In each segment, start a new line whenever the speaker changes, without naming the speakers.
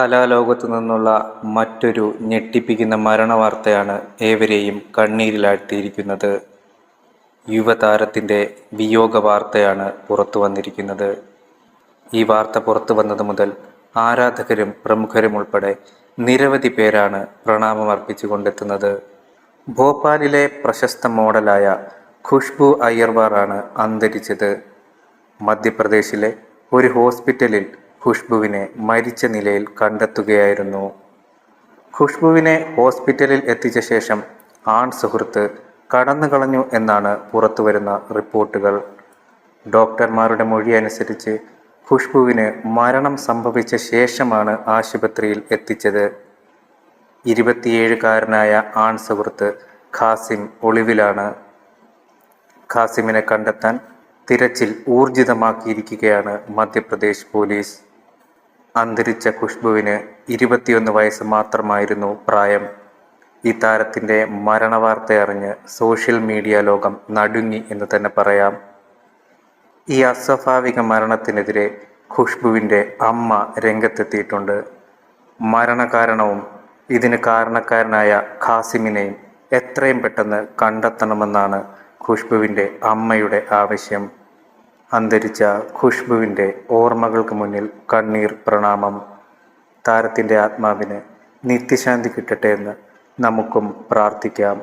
കലാലോകത്തു നിന്നുള്ള മറ്റൊരു ഞെട്ടിപ്പിക്കുന്ന മരണവാർത്തയാണ് ഏവരെയും കണ്ണീരിലാഴ്ത്തിയിരിക്കുന്നത്. യുവതാരത്തിന്റെ വിയോഗ വാർത്തയാണ് പുറത്തു വന്നിരിക്കുന്നത് ഈ വാർത്ത പുറത്തു വന്നത് മുതൽ ആരാധകരും പ്രമുഖരും ഉൾപ്പെടെ നിരവധി പേരാണ് പ്രണാമം അർപ്പിച്ചുകൊണ്ടെത്തുന്നത് ഭോപ്പാലിലെ പ്രശസ്ത മോഡലായ ഖുഷ്ബു അയ്യർവാറാണ് അന്തരിച്ചത്. മധ്യപ്രദേശിലെ ഒരു ഹോസ്പിറ്റലിൽ ഖുഷ്ബുവിനെ മരിച്ച നിലയിൽ കണ്ടെത്തുകയായിരുന്നു. ഖുഷ്ബുവിനെ ഹോസ്പിറ്റലിൽ എത്തിച്ച ശേഷം ആൺ സുഹൃത്ത് കടന്നു കളഞ്ഞു എന്നാണ് പുറത്തുവരുന്ന റിപ്പോർട്ടുകൾ. ഡോക്ടർമാരുടെ മൊഴി അനുസരിച്ച് ഖുഷ്ബുവിന് മരണം സംഭവിച്ച ശേഷമാണ് ആശുപത്രിയിൽ എത്തിച്ചത്. ഇരുപത്തിയേഴുകാരനായ ആൺ സുഹൃത്ത് ഖാസിം ഒളിവിലാണ്. ഖാസിമിനെ കണ്ടെത്താൻ തിരച്ചിൽ ഊർജിതമാക്കിയിരിക്കുകയാണ് മധ്യപ്രദേശ് പോലീസ്. അന്തരിച്ച ഖുഷ്ബുവിന് ഇരുപത്തിയൊന്ന് വയസ്സ് മാത്രമായിരുന്നു പ്രായം. ഈ താരത്തിന്റെ മരണവാർത്തയറിഞ്ഞ് സോഷ്യൽ മീഡിയ ലോകം നടുങ്ങി എന്ന് തന്നെ പറയാം. ഈ അസ്വാഭാവിക മരണത്തിനെതിരെ ഖുഷ്ബുവിന്റെ അമ്മ രംഗത്തെത്തിയിട്ടുണ്ട്. മരണകാരണവും ഇതിന് കാരണക്കാരനായ ഖാസിമിനെയും എത്രയും പെട്ടെന്ന് കണ്ടെത്തണമെന്നാണ് ഖുഷ്ബുവിന്റെ അമ്മയുടെ ആവശ്യം. അന്തരിച്ച ഖുഷ്ബുവിന്റെ ഓർമ്മകൾക്ക് മുന്നിൽ കണ്ണീർ പ്രണാമം. താരത്തിന്റെ ആത്മാവിന് നിത്യശാന്തി കിട്ടട്ടെ എന്ന് നമുക്കും പ്രാർത്ഥിക്കാം.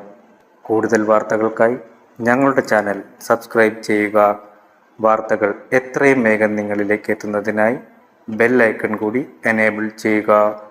കൂടുതൽ വാർത്തകൾക്കായി ഞങ്ങളുടെ ചാനൽ സബ്സ്ക്രൈബ് ചെയ്യുക. വാർത്തകൾ എത്രയും വേഗം നിങ്ങളിലേക്ക് എത്തുന്നതിനായി ബെൽ ഐക്കൺ കൂടി എനേബിൾ ചെയ്യുക.